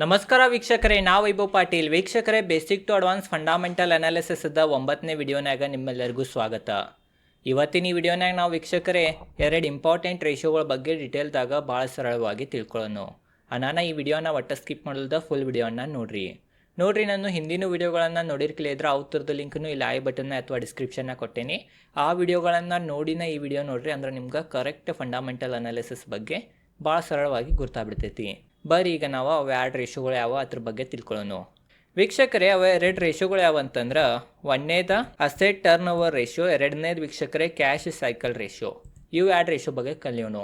ನಮಸ್ಕಾರ ವೀಕ್ಷಕರೇ, ನಾವು ವೈಭವ್ ಪಾಟೀಲ್. ವೀಕ್ಷಕರೇ ಬೇಸಿಕ್ ಟು ಅಡ್ವಾನ್ಸ್ ಫಂಡಾಮೆಂಟಲ್ ಇದ್ದ ಒಂಬತ್ತನೇ ವಿಡಿಯೋನಾಗ ನಿಮ್ಮೆಲ್ಲರಿಗೂ ಸ್ವಾಗತ. ಇವತ್ತಿನ ಈ ವಿಡಿಯೋನಾಗ ನಾವು ವೀಕ್ಷಕರೇ, ಎರಡು ಇಂಪಾರ್ಟೆಂಟ್ ರೇಷಿಯೋಗಳ ಬಗ್ಗೆ ಡೀಟೇಲ್ದಾಗ ಭಾಳ ಸರಳವಾಗಿ ತಿಳ್ಕೊಳ್ಳೋಣ. ಅನಾನ ಈ ವಿಡಿಯೋನ ಒಟ್ಟ ಸ್ಕಿಪ್ ಮಾಡಲ್ದ ಫುಲ್ ವಿಡಿಯೋನ ನೋಡ್ರಿ. ನೋಡ್ರಿ, ನಾನು ಹಿಂದಿನ ವಿಡಿಯೋಗಳನ್ನು ನೋಡಿರ್ಕಿಲ್ಲ ಇದ್ರೆ ಅವ್ರದ್ದು ಲಿಂಕ್ನು ಇಲ್ಲಿ ಐ ಬಟನ್ನ ಅಥವಾ ಡಿಸ್ಕ್ರಿಪ್ಷನ್ನ ಕೊಟ್ಟೇನಿ. ಆ ವಿಡಿಯೋಗಳನ್ನು ನೋಡಿನ ಈ ವಿಡಿಯೋ ನೋಡ್ರಿ, ಅಂದ್ರೆ ನಿಮ್ಗೆ ಕರೆಕ್ಟ್ ಫಂಡಾಮೆಂಟಲ್ ಅನಾಲಿಸಿಸ್ ಬಗ್ಗೆ ಭಾಳ ಸರಳವಾಗಿ ಗುರ್ತಾಗ್ಬಿಡ್ತೈತಿ. ಬರ್ರಿ ಈಗ ನಾವು ಅವು ಎರಡು ರೇಷೋಗಳು ಯಾವ ಅದ್ರ ಬಗ್ಗೆ ತಿಳ್ಕೊಳ್ಳೋಣ ವೀಕ್ಷಕರೇ, ಅವ ಎರಡು ರೇಷೋಗಳು ಯಾವ ಅಂತಂದ್ರೆ ಒಂದನೇದ ಅಸೆಟ್ ಟರ್ನ್ ಓವರ್ ರೇಷೋ ಎರಡನೇದು ವೀಕ್ಷಕರೇ ಕ್ಯಾಶ್ ಸೈಕಲ್ ರೇಷೋ ಇವು ಎರಡು ರೇಷೋ ಬಗ್ಗೆ ಕಲಿಯೋಣ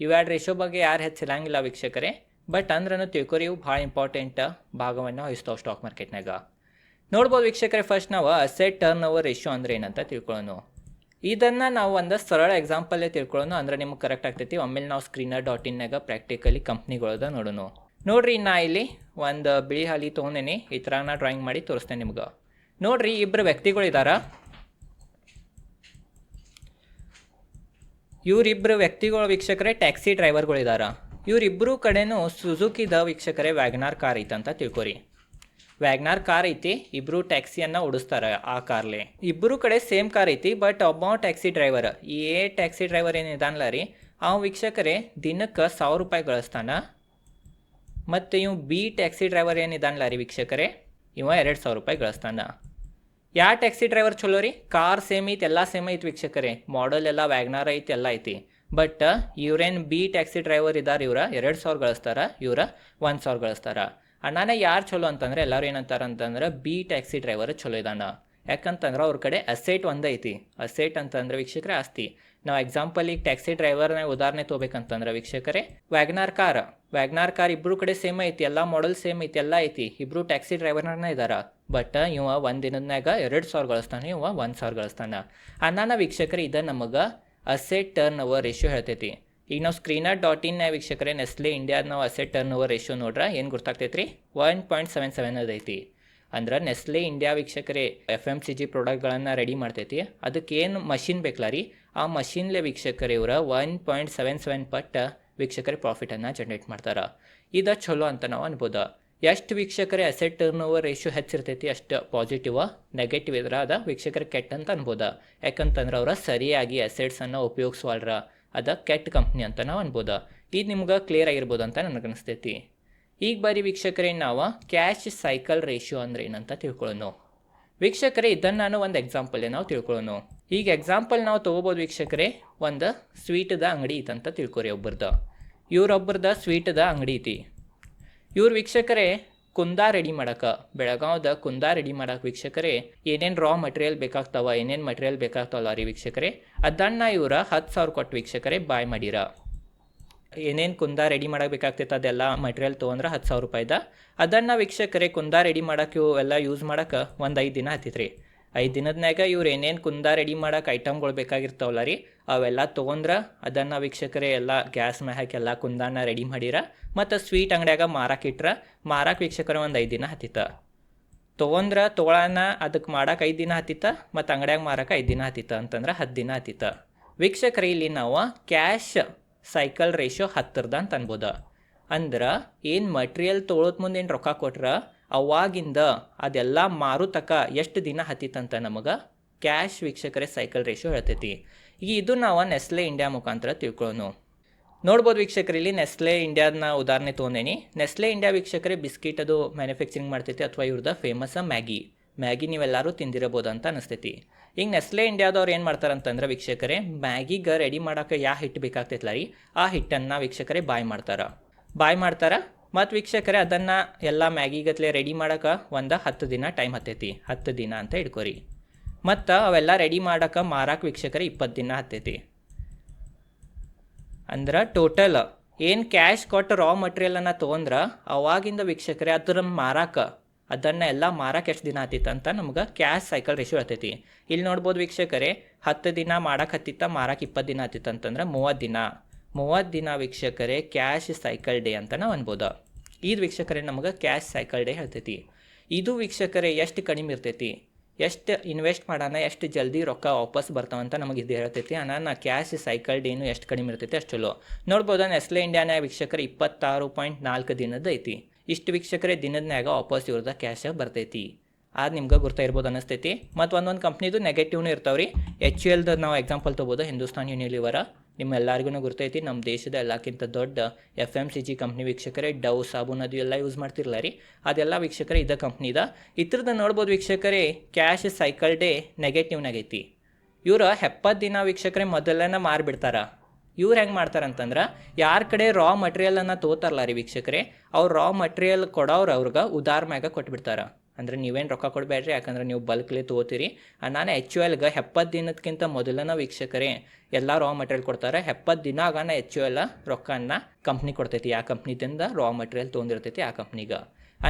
ಇವು ಎರಡು ರೇಷೋ ಬಗ್ಗೆ ಯಾರು ಹೆಚ್ಚಿಲ್ಲಂಗಿಲ್ಲ ವೀಕ್ಷಕರೇ ಬಟ್ ಅಂದ್ರೂ ತಿಳ್ಕೊರಿ ಇವು ಭಾಳ ಇಂಪಾರ್ಟೆಂಟ್ ಭಾಗವನ್ನು ವಹಿಸ್ತಾವೆ ಸ್ಟಾಕ್ ಮಾರ್ಕೆಟ್ನಾಗ ನೋಡ್ಬೋದು ವೀಕ್ಷಕರೇ ಫಸ್ಟ್ ನಾವು ಅಸೆಟ್ ಟರ್ನ್ ಓವರ್ ರೇಷೋ ಅಂದ್ರೆ ಏನಂತ ತಿಳ್ಕೊಳ್ಳೋಣ ಇದನ್ನು ನಾವು ಒಂದು ಸರಳ ಎಕ್ಸಾಂಪಲ್ಲೇ ತಿಳ್ಕೊಳ್ಳೋಣ. ಅಂದ್ರೆ ನಿಮ್ಗೆ ಕರೆಕ್ಟ್ ಆಗ್ತೈತಿ. ಒಮ್ಮೆಲೆ ನಾವು ಸ್ಕ್ರೀನರ್ ಡಾಟ್ ಇನ್ನಾಗ ಪ್ರಾಕ್ಟಿಕಲಿ ಕಂಪ್ನಿಗಳದ ನೋಡೋಣ ನೋಡ್ರಿ, ನಾ ಇಲ್ಲಿ ಒಂದು ಬಿಳಿ ಹಾಲಿ ತೊಗೊಂಡೇನಿ. ಈ ಥರ ನಾ ಡ್ರಾಯಿಂಗ್ ಮಾಡಿ ತೋರಿಸ್ತೇನೆ ನಿಮ್ಗೆ. ನೋಡ್ರಿ ಇಬ್ಬರು ವ್ಯಕ್ತಿಗಳಿದಾರ ಇವರಿಬ್ಬರು ವ್ಯಕ್ತಿಗಳ ವೀಕ್ಷಕರೇ ಟ್ಯಾಕ್ಸಿ ಡ್ರೈವರ್ಗಳಿದಾರ ಇವರಿಬ್ಬರು ಕಡೆನೂ ಸುಜುಕಿದ ವೀಕ್ಷಕರೇ ವ್ಯಾಗ್ನಾರ್ ಕಾರ್ ಐತಂತ ತಿಳ್ಕೊರಿ. ವ್ಯಾಗ್ನಾರ್ ಕಾರ್ ಐತಿ, ಇಬ್ರು ಟ್ಯಾಕ್ಸಿಯನ್ನ ಓಡಿಸ್ತಾರೆ ಆ ಕಾರ್ಲಿ. ಇಬ್ರು ಕಡೆ ಸೇಮ್ ಕಾರ್ ಐತಿ, ಬಟ್ ಒಬ್ಬ ಟ್ಯಾಕ್ಸಿ ಡ್ರೈವರ್. ಈ ಎ ಟ್ಯಾಕ್ಸಿ ಡ್ರೈವರ್ ಏನಿದಾನಲ್ಲ ರೀ, ಅವ ವೀಕ್ಷಕರೇ ದಿನಕ್ಕೆ ಸಾವಿರ ರೂಪಾಯಿ ಗಳಿಸ್ತಾನ. ಮತ್ತು ಇವ್ ಬಿ ಟ್ಯಾಕ್ಸಿ ಡ್ರೈವರ್ ಏನಿದಾನಲ್ಲ ರೀ ವೀಕ್ಷಕರೇ, ಇವ ಎರಡು ಸಾವಿರ ರೂಪಾಯಿ ಗಳಿಸ್ತಾನ. ಯಾ ಟ್ಯಾಕ್ಸಿ ಡ್ರೈವರ್ ಚಲೋ ರೀ, ಕಾರ್ ಸೇಮ್ ಐತಿ, ಎಲ್ಲ ಸೇಮ್ ಐತಿ ವೀಕ್ಷಕರೇ ಮಾಡಲ್ ಎಲ್ಲ ವ್ಯಾಗ್ನಾರ್ ಐತಿ, ಎಲ್ಲ ಐತಿ. ಬಟ್ ಇವ್ರೇನು ಬಿ ಟ್ಯಾಕ್ಸಿ ಡ್ರೈವರ್ ಇದ್ದಾರೆ ಇವ್ರ, ಎರಡು ಸಾವಿರ ಗಳಿಸ್ತಾರ, ಇವ್ರ ಒಂದು ಸಾವಿರ ಗಳಿಸ್ತಾರ. ಅಣ್ಣನ ಯಾರು ಚಲೋ ಅಂತಂದ್ರೆ, ಎಲ್ಲರೂ ಏನಂತಾರ ಅಂತಂದ್ರೆ ಬಿ ಟ್ಯಾಕ್ಸಿ ಡ್ರೈವರ್ ಚಲೋ ಇದಾನ. ಯಾಕಂತಂದ್ರೆ ಅವ್ರ ಕಡೆ ಅಸೆಟ್ ಒಂದೇ ಐತಿ. ಅಸೆಟ್ ಅಂತಂದ್ರೆ ವೀಕ್ಷಕರ ಆಸ್ತಿ. ನಾವು ಎಕ್ಸಾಂಪಲ್ ಈಗ ಟ್ಯಾಕ್ಸಿ ಡ್ರೈವರ್ನ ಉದಾಹರಣೆ ತೊಗೋಬೇಕಂತಂದ್ರೆ ವೀಕ್ಷಕರೇ ವ್ಯಾಗ್ನಾರ್ ಕಾರ್ ವ್ಯಾಗ್ನಾರ್ ಕಾರ್ ಇಬ್ರು ಕಡೆ ಸೇಮ್ ಐತಿ, ಎಲ್ಲ ಮಾಡಲ್ ಸೇಮ್ ಐತಿ, ಎಲ್ಲ ಐತಿ. ಇಬ್ರು ಟ್ಯಾಕ್ಸಿ ಡ್ರೈವರ್ನ ಇದಾರ. ಬಟ್ ಇವ ಒಂದು ದಿನದಾಗ ಎರಡು ಸಾವಿರ ಗಳಿಸ್ತಾನೆ, ಇವ ಒಂದು ಸಾವಿರ ಗಳಿಸ್ತಾನ. ಅಣ್ಣನ ವೀಕ್ಷಕರೇ, ಇದ ನಮಗೆ ಅಸೆಟ್ ಟರ್ನ್ ಓವರ್ ರೇಷಿಯೋ ಹೇಳ್ತೈತಿ. ಈಗ ನಾವು ಸ್ಕ್ರೀನರ್ ಡಾಟ್ ಇನ್ ವೀಕ್ಷಕರೇ ನೆಸ್ಲೆ ಇಂಡಿಯಾದ ನಾವು ಅಸೆಟ್ ಟರ್ನ್ ಓವರ್ ರೇಷಿಯೋ ನೋಡ್ರೆ, ಏನು ಗೊತ್ತಾಗ್ತೈತೆ ರೀ ಒನ್ ಪಾಯಿಂಟ್ ಸೆವೆನ್ ಸೆವೆನ್ ಅದೈತಿ. ಅಂದ್ರೆ ನೆಸ್ಲೆ ಇಂಡಿಯಾ ವೀಕ್ಷಕರೇ ಎಫ್ ಎಂ ಸಿ ಜಿ ಪ್ರಾಡಕ್ಟ್ಗಳನ್ನು ರೆಡಿ ಮಾಡ್ತೈತಿ. ಅದಕ್ಕೆ ಏನು ಮಷಿನ್ ಬೇಕಲ್ಲ ರೀ? ಆ ಮಷಿನ್ಲೆ ವೀಕ್ಷಕರೇ ಇವರ ಒನ್ ಪಾಯಿಂಟ್ ಸೆವೆನ್ ಸೆವೆನ್ ಪಟ್ಟ ವೀಕ್ಷಕರೇ ಪ್ರಾಫಿಟನ್ನು ಜನ್ರೇಟ್ ಮಾಡ್ತಾರೆ. ಇದು ಚಲೋ ಅಂತ ನಾವು ಅನ್ಬೋದು. ಎಷ್ಟು ವೀಕ್ಷಕರೇ ಅಸೆಟ್ ಟರ್ನ್ ಓವರ್ ರೇಷಿಯೋ ಹೆಚ್ಚಿರ್ತೈತಿ, ಅಷ್ಟು ಪಾಸಿಟಿವ್ ನೆಗೆಟಿವ್ ಇದ್ರೆ ಅದ ವೀಕ್ಷಕರ ಕೆಟ್ಟ ಅಂತ ಅನ್ಬೋದ. ಯಾಕಂತಂದ್ರೆ ಅವರ ಸರಿಯಾಗಿ ಅಸೆಟ್ಸನ್ನು ಉಪಯೋಗಿಸುವಲ್ರ ಅದ ಕೆಟ್ಟ ಕಂಪ್ನಿ ಅಂತ ನಾವು ಅನ್ಬೋದು. ಇದು ನಿಮ್ಗೆ ಕ್ಲಿಯರ್ ಆಗಿರ್ಬೋದು ಅಂತ ನನಗೆ ಅನಿಸ್ತೈತಿ. ಈಗ ಬರೀ ವೀಕ್ಷಕರೇ, ನಾವು ಕ್ಯಾಶ್ ಸೈಕಲ್ ರೇಷಿಯೋ ಅಂದ್ರೆ ಏನಂತ ತಿಳ್ಕೊಳ್ಳೋಣ ವೀಕ್ಷಕರೇ, ಇದನ್ನು ನಾನು ಒಂದು ಎಕ್ಸಾಂಪಲ್ಲೇ ನಾವು ತಿಳ್ಕೊಳ್ಳೋಣ ಈಗ ಎಕ್ಸಾಂಪಲ್ ನಾವು ತೊಗೋಬೋದು ವೀಕ್ಷಕರೇ, ಒಂದು ಸ್ವೀಟ್ದ ಅಂಗಡಿ ಐತಂತ ತಿಳ್ಕೊರಿ ಒಬ್ಬರ್ದು. ಇವ್ರೊಬ್ಬರದ ಸ್ವೀಟ್ದ ಅಂಗಡಿ ಐತಿ. ಇವ್ರ ವೀಕ್ಷಕರೇ ಕುಂದ ರೆಡಿ ಮಾಡಕ್ಕೆ ಬೆಳಗಾವ್ದ ಕುಂದ ರೆಡಿ ಮಾಡಕ್ಕೆ ವೀಕ್ಷಕರೇ, ಏನೇನು ರಾ ಮಟೀರಿಯಲ್ ಬೇಕಾಗ್ತಾವ, ಏನೇನು ಮಟೀರಿಯಲ್ ಬೇಕಾಗ್ತಾವಲ್ಲ ರೀ ವೀಕ್ಷಕರೇ, ಅದನ್ನ ಇವರ ಹತ್ತು ಸಾವಿರ ಕೊಟ್ಟು ವೀಕ್ಷಕರೇ ಬಾಯ್ ಮಾಡಿರ. ಏನೇನು ಕುಂದ ರೆಡಿ ಮಾಡಕ್ಕೆ ಬೇಕಾಗ್ತೈತೆ ಅದೆಲ್ಲ ಮಟೀರಿಯಲ್ ತೊಗೊಂಡ್ರೆ ಹತ್ತು ಸಾವಿರ ರೂಪಾಯಿದ. ಅದನ್ನು ವೀಕ್ಷಕರೇ, ಕುಂದ ರೆಡಿ ಮಾಡಕ್ಕೆ ಇವು ಎಲ್ಲ ಯೂಸ್ ಮಾಡಕ್ಕೆ ಒಂದು ಐದು ದಿನ ಹತ್ತಿತ್ರಿ. ಐದು ದಿನದ್ನಾಗ ಇವ್ರು ಏನೇನು ಕುಂದ ರೆಡಿ ಮಾಡೋಕೆ ಐಟಮ್ಗಳು ಬೇಕಾಗಿರ್ತಾವಲ್ಲ ರೀ, ಅವೆಲ್ಲ ತೊಗೊಂಡ್ರೆ ಅದನ್ನು ವೀಕ್ಷಕರೇ ಎಲ್ಲ ಗ್ಯಾಸ್ ಮ್ಯಾಗ ಹಾಕಿ ಎಲ್ಲ ಕುಂದಾನ ರೆಡಿ ಮಾಡಿರ, ಮತ್ತು ಸ್ವೀಟ್ ಅಂಗಡ್ಯಾಗ ಮಾರಕ್ಕೆ ಇಟ್ರೆ ಮಾರಕ್ಕೆ ವೀಕ್ಷಕರ ಒಂದು ಐದು ದಿನ ಹತ್ತಿತ್ತ. ತೊಗೊಂಡ್ರೆ ತೊಗೊಳನ ಅದಕ್ಕೆ ಮಾಡಕ್ಕೆ ಐದು ದಿನ ಹತ್ತಿತ್ತ, ಮತ್ತು ಅಂಗಡಿಯಾಗ ಮಾರಕ್ಕೆ ಐದು ದಿನ ಹತ್ತಿತ್ತ ಅಂತಂದ್ರೆ ಹತ್ತು ದಿನ ಹತ್ತಿತ್ತ. ವೀಕ್ಷಕರೇ ಇಲ್ಲಿ ನಾವು ಕ್ಯಾಶ್ ಸೈಕಲ್ ರೇಷಿಯೋ ಹತ್ತಿರದ ಅಂತ ಅನ್ಬೋದು. ಅಂದ್ರೆ ಏನು ಮಟೀರಿಯಲ್ ತೊಳೋದ್ ಮುಂದೆ ಏನು ರೊಕ್ಕ ಕೊಟ್ರೆ ಅವಾಗಿಂದ ಅದೆಲ್ಲ ಮಾರುತಕ ಎಷ್ಟು ದಿನ ಹತ್ತಿತ್ತಂತ ನಮಗೆ? ಕ್ಯಾಶ್ ವೀಕ್ಷಕರೇ ಸೈಕಲ್ ರೇಷಿಯೋ ಹೇಳ್ತೈತಿ. ಈಗ ಇದು ನಾವು ನೆಸ್ಲೆ ಇಂಡಿಯಾ ಮುಖಾಂತರ ತಿಳ್ಕೊಳ್ಳೋಣ ನೋಡ್ಬೋದು ವೀಕ್ಷಕರಲ್ಲಿ ನೆಸ್ಲೆ ಇಂಡಿಯಾದನ್ನ ಉದಾಹರಣೆ ತೊಗೊಂಡೇನಿ. ನೆಸ್ಲೆ ಇಂಡಿಯಾ ವೀಕ್ಷಕರೇ, ಬಿಸ್ಕಿಟ್ ಅದು ಮ್ಯಾನುಫ್ಯಾಕ್ಚರಿಂಗ್ ಮಾಡ್ತೈತಿ ಅಥವಾ ಇವ್ರದ್ದು ಫೇಮಸ್ ಮ್ಯಾಗಿ ಮ್ಯಾಗಿ ನೀವೆಲ್ಲರೂ ತಿಂದಿರಬಹುದು ಅಂತ ಅನಿಸ್ತೈತಿ. ಈಗ ನೆಸ್ಲೆ ಇಂಡಿಯಾದವ್ರು ಏನು ಮಾಡ್ತಾರೆ ಅಂತಂದ್ರೆ ವೀಕ್ಷಕರೇ ಮ್ಯಾಗಿಗೆ ರೆಡಿ ಮಾಡೋಕೆ ಯಾವ ಹಿಟ್ಟು ಬೇಕಾಗ್ತೈತಲ್ಲ ರೀ? ಆ ಹಿಟ್ಟನ್ನು ವೀಕ್ಷಕರೇ ಬಾಯ್ ಮಾಡ್ತಾರೆ. ಬಾಯ್ ಮಾಡ್ತಾರೆ? ಮತ್ತು ವೀಕ್ಷಕರೇ, ಅದನ್ನು ಎಲ್ಲ ಮ್ಯಾಗಿಗತ್ಲೆ ರೆಡಿ ಮಾಡೋಕೆ ಒಂದು ಹತ್ತು ದಿನ ಟೈಮ್ ಹತ್ತೈತಿ. ಹತ್ತು ದಿನ ಅಂತ ಇಟ್ಕೊರಿ ಮತ್ತು ಅವೆಲ್ಲ ರೆಡಿ ಮಾಡೋಕೆ ಮಾರಕ್ಕೆ ವೀಕ್ಷಕರೇ ಇಪ್ಪತ್ತು ದಿನ ಹತ್ತೈತಿ. ಅಂದ್ರೆ ಟೋಟಲ್ ಏನು ಕ್ಯಾಶ್ ಕೊಟ್ಟು ರಾ ಮಟೀರಿಯಲನ್ನು ತೊಗೊಂಡ್ರೆ ಅವಾಗಿಂದ ವೀಕ್ಷಕರೇ ಅದರ ಮಾರಾಕ, ಅದನ್ನು ಎಲ್ಲ ಮಾರಕ್ಕೆ ಎಷ್ಟು ದಿನ ಆತಿತ್ತು ಅಂತ ನಮ್ಗೆ ಕ್ಯಾಶ್ ಸೈಕಲ್ ರೇಷಿಯೋ ಆಗ್ತೈತಿ ಇಲ್ಲಿ ನೋಡ್ಬೋದು ವೀಕ್ಷಕರೇ, ಹತ್ತು ದಿನ ಮಾಡಕ್ಕೆ ಹತ್ತಿತ್ತ ಮಾರಕ್ಕೆ ಇಪ್ಪತ್ತು ದಿನ ಆತಿತ್ತು ಅಂತಂದ್ರೆ ಮೂವತ್ತು ದಿನ. ಮೂವತ್ತು ದಿನ ವೀಕ್ಷಕರೇ ಕ್ಯಾಶ್ ಸೈಕಲ್ ಡೇ ಅಂತ ನಾವು ಅನ್ಬೋದು. ಇದು ವೀಕ್ಷಕರೇ ನಮಗೆ ಕ್ಯಾಶ್ ಸೈಕಲ್ ಡೇ ಹೇಳ್ತೈತಿ. ಇದು ವೀಕ್ಷಕರೇ ಎಷ್ಟು ಕಡಿಮೆ ಇರ್ತೈತಿ? ಎಷ್ಟು ಇನ್ವೆಸ್ಟ್ ಮಾಡೋಣ ಎಷ್ಟು ಜಲ್ದಿ ರೊಕ್ಕ ವಾಪಸ್ ಬರ್ತಾವಂತ ನಮಗೆ ಇದು ಹೇಳ್ತೈತಿ. ಅನ್ನ ಕ್ಯಾಶ್ ಸೈಕಲ್ ಡೇನು ಎಷ್ಟು ಕಡಿಮೆ ಇರ್ತೈತಿ ಅಷ್ಟು ಚಲೋ. ನೋಡ್ಬೋದು ನೆಸ್ಲೆ ಇಂಡಿಯಾನ ವೀಕ್ಷಕರ ಇಪ್ಪತ್ತಾರು ಪಾಯಿಂಟ್ ನಾಲ್ಕು ದಿನದ ಐತಿ. ಇಷ್ಟು ವೀಕ್ಷಕರೇ ದಿನದ್ನ್ಯಾಗ ವಾಪಸ್ ಇವ್ರದ ಕ್ಯಾಶ ಬರ್ತೈತಿ. ಅದು ನಿಮ್ಗೆ ಗುರ್ತಾ ಇರ್ಬೋದು ಅನಿಸ್ತೈತಿ. ಮತ್ತು ಒಂದೊಂದು ಕಂಪ್ನಿದು ನೆಗೆಟಿವ್ನು ಇರ್ತಾವೆ ರೀ ಎಚ್ ಎಲ್ದು ನಾವು ಎಕ್ಸಾಂಪಲ್ ತೊಗೋಬೋದು, ಹಿಂದೂಸ್ತಾನ್ ಯೂನಿಲಿವರ ನಿಮ್ಮ ಗೊತ್ತೈತಿ ನಮ್ಮ ದೇಶದ ಎಲ್ಲಕ್ಕಿಂತ ದೊಡ್ಡ F M C G company ವೀಕ್ಷಕರೇ ಡವ್ ಸಾಬೂನ್ ಅದು ಎಲ್ಲ ಯೂಸ್ ಮಾಡ್ತಿರಲ್ಲ ರೀ. ಅದೆಲ್ಲ ವೀಕ್ಷಕರೇ ಇದ ಕಂಪ್ನಿದ ಇತ್ರದ ನೋಡ್ಬೋದು ವೀಕ್ಷಕರೇ ಕ್ಯಾಶ್ ಸೈಕಲ್ ಡೇ ನೆಗೆಟಿವ್ನಾಗೈತಿ ಇವರು ಹೆಪ್ಪತ್ತು ದಿನ ವೀಕ್ಷಕರೇ ಮೊದಲನೇ ಮಾರಿಬಿಡ್ತಾರ. ಇವ್ರು ಹೆಂಗೆ ಮಾಡ್ತಾರಂತಂದ್ರೆ, ಯಾರ ಕಡೆ ರಾ ಮಟೀರಿಯಲನ್ನು ತೋತಾರಲ್ಲ ರೀ ವೀಕ್ಷಕರೇ, ಅವ್ರು ರಾ ಮಟೀರಿಯಲ್ ಕೊಡೋರು ಅವ್ರಿಗೆ ಉದಾರ ಮ್ಯಾಗ ಕೊಟ್ಬಿಡ್ತಾರ. ಅಂದ್ರೆ ನೀವೇನು ರೊಕ್ಕ ಕೊಡಬೇಡ್ರಿ, ಯಾಕಂದ್ರೆ ನೀವು ಬಲ್ಕ್ಲಿ ತೊಗೋತೀರಿ. ನಾನು ಎಚ್ ಯು ಎಲ್ಗೆ ಹೆಪ್ಪತ್ತು ದಿನಕ್ಕಿಂತ ಮೊದಲನ ವೀಕ್ಷಕರೇ, ಎಲ್ಲ ರಾ ಮೆಟೀರಿಯಲ್ ಕೊಡ್ತಾರೆ. ಎಪ್ಪತ್ತು ದಿನ ಆಗಾನ ಎಚ್ ಯು ಎಲ್ ರೊಕ್ಕನ ಕಂಪ್ನಿ ಕೊಡ್ತೈತಿ. ಆ ಕಂಪ್ನಿದಿಂದ ರಾ ಮೆಟೀರಿಯಲ್ ತೊಗೊಂಡಿರ್ತೈತಿ ಆ ಕಂಪ್ನಿಗೆ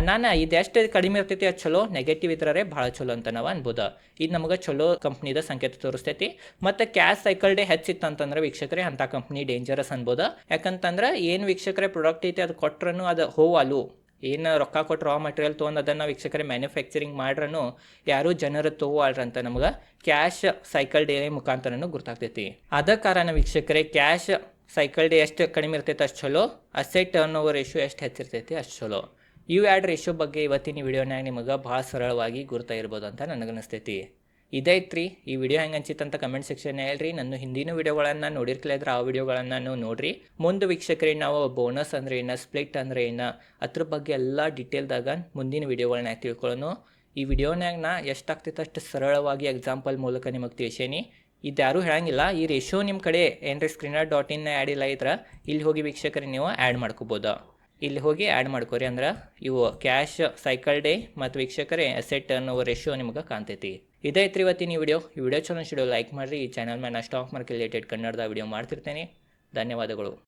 ನಾನು ಇದೆಷ್ಟು ಕಡಿಮೆ ಇರ್ತೈತಿ, ಅದು ಚಲೋ? ನೆಗೆಟಿವ್ ಇದ್ರೆ ಭಾಳ ಚಲೋ ಅಂತ ನಾವು ಅನ್ಬೋದು. ಇದು ನಮಗೆ ಚಲೋ ಕಂಪ್ನಿದ ಸಂಕೇತ ತೋರಿಸ್ತೈತಿ. ಮತ್ತು ಕ್ಯಾಶ್ ಸೈಕಲ್ ಡೇ ಹೆಚ್ಚಿತ್ತು ಅಂತಂದ್ರೆ ವೀಕ್ಷಕರೇ, ಅಂಥ ಕಂಪ್ನಿ ಡೇಂಜರಸ್ ಅನ್ಬೋದು. ಯಾಕಂತಂದ್ರೆ ಏನು ವೀಕ್ಷಕರೇ ಪ್ರಾಡಕ್ಟ್ ಐತಿ, ಅದು ಕೊಟ್ರೂ ಅದು ಹೋವಲು ಏನು ರೊಕ್ಕ ಕೊಟ್ಟು ರಾ ಮೆಟೀರಿಯಲ್ ತೊಗೊಂಡು ಅದನ್ನು ವೀಕ್ಷಕರೇ ಮ್ಯಾನುಫ್ಯಾಕ್ಚರಿಂಗ್ ಮಾಡ್ರೂ ಯಾರೂ ಜನರು ತೊಗೊಳ್ರಂತ ನಮ್ಗೆ ಕ್ಯಾಶ್ ಸೈಕಲ್ ಡೇ ಮುಖಾಂತರನೂ ಗೊತ್ತಾಗ್ತೈತಿ ಅದ ಕಾರಣ ವೀಕ್ಷಕರೇ ಕ್ಯಾಶ್ ಸೈಕಲ್ ಡೇ ಎಷ್ಟು ಕಡಿಮೆ ಇರ್ತೈತೆ ಅಷ್ಟು ಚಲೋ ಅಸೆಟ್ ಟರ್ನ್ ಓವರ್ ರೇಷಿಯೋ ಎಷ್ಟು ಹೆಚ್ಚಿರ್ತೈತಿ ಅಷ್ಟು ಚಲೋ. ಇವು ಎರಡು ರೇಷಿಯೋ ಬಗ್ಗೆ ಇವತ್ತಿನ ವಿಡಿಯೋನಾಗ ನಿಮಗೆ ಭಾಳ ಸರಳವಾಗಿ ಗುರ್ತಾ ಇರ್ಬೋದು ಅಂತ ನನಗನ್ನಿಸ್ತೈತಿ. ಇದೈತ್ರಿ ಈ ವಿಡಿಯೋ ಹೆಂಗೆ ಅಂತ ಕಮೆಂಟ್ ಸೆಕ್ಷನ್ ಹೇಳ್ರಿ. ನನ್ನ ಹಿಂದಿನ ವಿಡಿಯೋಗಳನ್ನು ನೋಡಿರ್ಕಲಿದ್ರೆ ಆ ವಿಡಿಯೋಗಳನ್ನು ನೋಡ್ರಿ. ಮುಂದೆ ವೀಕ್ಷಕರಿ, ನಾವು ಬೋನಸ್ ಅಂದ್ರೆ ಏನು ಸ್ಪ್ಲಿಟ್ ಅಂದ್ರೆ ಏನು, ಅದ್ರ ಬಗ್ಗೆ ಎಲ್ಲ ಡೀಟೇಲ್ದಾಗ ಮುಂದಿನ ವಿಡಿಯೋಗಳನ್ನ ತಿಳ್ಕೊಳ್ಳೋಣ ಈ ವಿಡಿಯೋನಾಗ ನಾ ಎಷ್ಟಾಗ್ತೈತೆ ಅಷ್ಟು ಸರಳವಾಗಿ ಎಕ್ಸಾಂಪಲ್ ಮೂಲಕ ನಿಮಗೆ ತಿಳಿಸೇನಿ. ಇದು ಯಾರೂ ಹೇಳಂಗಿಲ್ಲ. ಈ ರೇಷಿಯೋ ನಿಮ್ಮ ಕಡೆ ಏನ್ರಿ ಸ್ಕ್ರೀನರ್ ಡಾಟ್ ಇನ್ನ ಆ್ಯಡ್ ಇಲ್ಲ ಇದ್ರೆ, ಇಲ್ಲಿ ಹೋಗಿ ವೀಕ್ಷಕರಿ ನೀವು ಆ್ಯಡ್ ಮಾಡ್ಕೋಬೋದು. ಇಲ್ಲಿ ಹೋಗಿ ಆ್ಯಡ್ ಮಾಡ್ಕೊರಿ ಅಂದ್ರೆ ಇವು ಕ್ಯಾಶ್ ಸೈಕಲ್ ಡೇ ಮತ್ತು ವೀಕ್ಷಕರೇ ಅಸೆಟ್ ಅನ್ನೋ ರೇಷಿಯೋ ನಿಮ್ಗೆ ಕಾಣ್ತೈತಿ. ಇದೈತ್ರಿ ಇವತ್ತಿನ ಈ ವಿಡಿಯೋ ಈ ವಿಡಿಯೋ ಚಲೋ ಲೈಕ್ ಮಾಡಿರಿ. ಈ ಚಾನಲ್ ಮೇಲೆ ಸ್ಟಾಕ್ ಮಾರ್ಕೆಟ್ ರಿಲೇಟೆಡ್ ಕನ್ನಡದ ವಿಡಿಯೋ ಮಾಡ್ತಿರ್ತೇನೆ. ಧನ್ಯವಾದಗಳು.